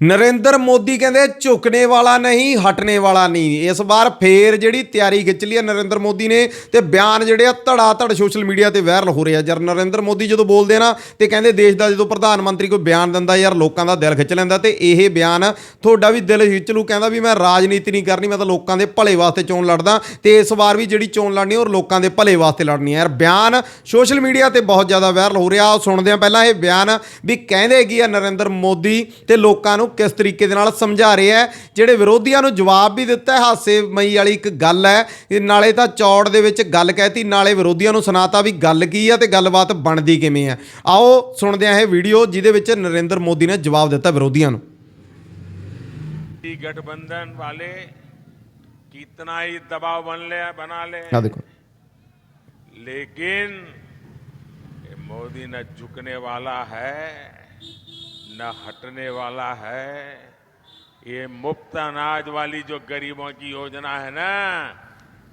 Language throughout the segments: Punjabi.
ਨਰਿੰਦਰ ਮੋਦੀ ਕਹਿੰਦੇ ਝੁਕਣੇ ਵਾਲਾ ਨਹੀਂ, ਹਟਣੇ ਵਾਲਾ ਨਹੀਂ। ਇਸ ਵਾਰ ਫੇਰ ਜਿਹੜੀ ਤਿਆਰੀ ਖਿੱਚ ਲਈ ਹੈ ਨਰਿੰਦਰ ਮੋਦੀ ਨੇ ਤੇ ਬਿਆਨ ਜਿਹੜੇ ਆ ਧੜਾ ਧੜ ਸੋਸ਼ਲ ਮੀਡੀਆ ਤੇ ਵਾਇਰਲ ਹੋ ਰਿਹਾ ਆ। ਜਰ ਨਰਿੰਦਰ ਮੋਦੀ ਜਦੋਂ ਬੋਲਦੇ ਨਾ ਤੇ ਕਹਿੰਦੇ ਦੇਸ਼ ਦਾ ਜਦੋਂ ਪ੍ਰਧਾਨ ਮੰਤਰੀ ਕੋਈ ਬਿਆਨ ਦਿੰਦਾ ਯਾਰ ਲੋਕਾਂ ਦਾ ਦਿਲ ਖਿੱਚ ਲੈਂਦਾ ਤੇ ਇਹ ਬਿਆਨ ਤੁਹਾਡਾ ਵੀ ਦਿਲ ਖਿੱਚ ਲੂ ਕਹਿੰਦਾ ਵੀ ਮੈਂ ਰਾਜਨੀਤੀ ਨਹੀਂ ਕਰਨੀ, ਮੈਂ ਤਾਂ ਲੋਕਾਂ ਦੇ ਭਲੇ ਵਾਸਤੇ ਚੋਣ ਲੜਦਾ ਤੇ ਇਸ ਵਾਰ ਵੀ ਜਿਹੜੀ ਚੋਣ ਲੜਨੀ ਉਹ ਲੋਕਾਂ ਦੇ ਭਲੇ ਵਾਸਤੇ ਲੜਨੀ ਹੈ ਯਾਰ ਬਿਆਨ ਸੋਸ਼ਲ ਮੀਡੀਆ ਤੇ ਬਹੁਤ ਜ਼ਿਆਦਾ ਵਾਇਰਲ ਹੋ ਰਿਹਾ। ਆਓ ਸੁਣਦੇ ਆ ਪਹਿਲਾਂ ਇਹ ਬਿਆਨ ਵੀ ਕਹਿੰਦੇ ਕੀ ਆ ਨਰਿੰਦਰ ਮੋਦੀ ਤੇ ਲੋਕਾਂ ਨੂੰ ਕਿਸ ਤਰੀਕੇ ਦੇ ਨਾਲ ਸਮਝਾ ਰਿਹਾ ਹੈ ਜਿਹੜੇ ਵਿਰੋਧੀਆਂ ਨੂੰ ਜਵਾਬ ਵੀ ਦਿੱਤਾ ਹੈ ਹਾਸੇ ਮਈ ਵਾਲੀ ਇੱਕ ਗੱਲ ਹੈ ਇਹ ਨਾਲੇ ਤਾਂ ਚੌੜ ਦੇ ਵਿੱਚ ਗੱਲ ਕਹਿਤੀ ਨਾਲੇ ਵਿਰੋਧੀਆਂ ਨੂੰ ਸੁਣਾਤਾ ਵੀ ਗੱਲ ਕੀ ਆ ਤੇ ਗੱਲਬਾਤ ਬਣਦੀ ਕਿਵੇਂ ਆ ਆਓ ਸੁਣਦੇ ਆ ਇਹ ਵੀਡੀਓ ਜਿਹਦੇ ਵਿੱਚ ਨਰਿੰਦਰ ਮੋਦੀ ਨੇ ਜਵਾਬ ਦਿੱਤਾ ਵਿਰੋਧੀਆਂ ਨੂੰ ये गठबंधन वाले कितना ही दबाव बन ले बना ले ਆ ਦੇਖੋ लेकिन ये मोदी न झुकने वाला है न हटने वाला है। ये मुफ़्त अनाज वाली जो गरीबों की योजना है ना,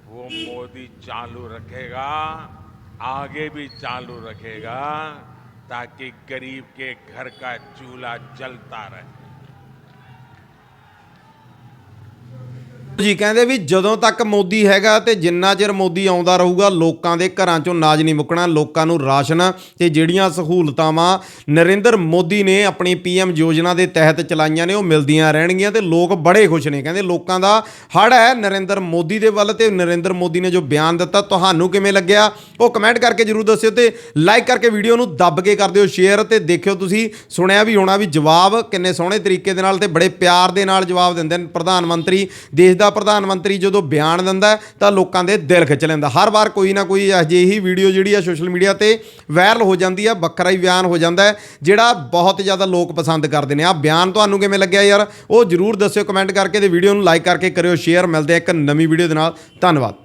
वो मोदी चालू रखेगा, आगे भी चालू रखेगा, ताकि गरीब के घर का चूल्हा जलता रहे। ਜੀ, ਕਹਿੰਦੇ ਵੀ ਜਦੋਂ ਤੱਕ ਮੋਦੀ ਹੈਗਾ ਤੇ ਜਿੰਨਾ ਚਿਰ ਮੋਦੀ ਆਉਂਦਾ ਰਹੂਗਾ, ਲੋਕਾਂ ਦੇ ਘਰਾਂ ਚੋਂ ਨਾਜ ਨਹੀਂ ਮੁੱਕਣਾ, ਲੋਕਾਂ ਨੂੰ ਰਾਸ਼ਨ ਤੇ ਜਿਹੜੀਆਂ ਸਹੂਲਤਾਵਾਂ ਨਰਿੰਦਰ ਮੋਦੀ ਨੇ ਆਪਣੀ ਪੀਐਮ ਯੋਜਨਾ ਦੇ ਤਹਿਤ ਚਲਾਈਆਂ ਨੇ, ਉਹ ਮਿਲਦੀਆਂ ਰਹਿਣਗੀਆਂ ਤੇ ਲੋਕ ਬੜੇ ਖੁਸ਼ ਨੇ। ਕਹਿੰਦੇ ਲੋਕਾਂ ਦਾ ਹੜ ਹੈ, ਨਰਿੰਦਰ ਮੋਦੀ ਦੇ ਵੱਲ ਤੇ ਨਰਿੰਦਰ ਮੋਦੀ ਨੇ ਜੋ ਬਿਆਨ ਦਿੱਤਾ, ਤੁਹਾਨੂੰ ਕਿਵੇਂ ਲੱਗਿਆ? ਉਹ ਕਮੈਂਟ ਕਰਕੇ ਜਰੂਰ ਦੱਸਿਓ ਤੇ ਲਾਈਕ ਕਰਕੇ ਵੀਡੀਓ ਨੂੰ ਦੱਬ ਕੇ ਕਰ ਦਿਓ ਸ਼ੇਅਰ ਤੇ ਦੇਖਿਓ ਤੁਸੀਂ, ਸੁਣਿਆ ਵੀ ਹੋਣਾ ਵੀ ਜਵਾਬ ਕਿੰਨੇ ਸੋਹਣੇ ਤਰੀਕੇ ਦੇ ਨਾਲ ਤੇ ਬੜੇ ਪਿਆਰ ਦੇ ਨਾਲ ਜਵਾਬ ਦਿੰਦੇ ਨੇ ਪ੍ਰਧਾਨ ਮੰਤਰੀ, ਦੇਸ਼ ਦਾ ਪ੍ਰਧਾਨ ਮੰਤਰੀ ਜਦੋਂ ਬਿਆਨ ਦਿੰਦਾ ਤਾਂ ਲੋਕਾਂ ਦੇ ਦਿਲ ਖਿੱਚ ਲੈਂਦਾ। ਹਰ ਵਾਰ ਕੋਈ ਨਾ ਕੋਈ ਅਜਿਹੀ ਵੀਡੀਓ ਜਿਹੜੀ ਆ ਸੋਸ਼ਲ ਮੀਡੀਆ ਤੇ ਵਾਇਰਲ ਹੋ ਜਾਂਦੀ ਆ, ਵੱਖਰਾ ਹੀ ਬਿਆਨ ਹੋ ਜਾਂਦਾ ਜਿਹੜਾ ਬਹੁਤ ਜ਼ਿਆਦਾ ਲੋਕ ਪਸੰਦ ਕਰਦੇ ਨੇ। ਆ ਬਿਆਨ ਤੁਹਾਨੂੰ ਕਿਵੇਂ ਲੱਗਿਆ ਯਾਰ? ਉਹ ਜਰੂਰ ਦੱਸਿਓ ਕਮੈਂਟ ਕਰਕੇ ਤੇ ਵੀਡੀਓ ਨੂੰ ਲਾਈਕ ਕਰਕੇ ਕਰਿਓ ਸ਼ੇਅਰ ਮਿਲਦੇ ਆ ਇੱਕ ਨਵੀਂ ਵੀਡੀਓ ਦੇ ਨਾਲ। ਧੰਨਵਾਦ।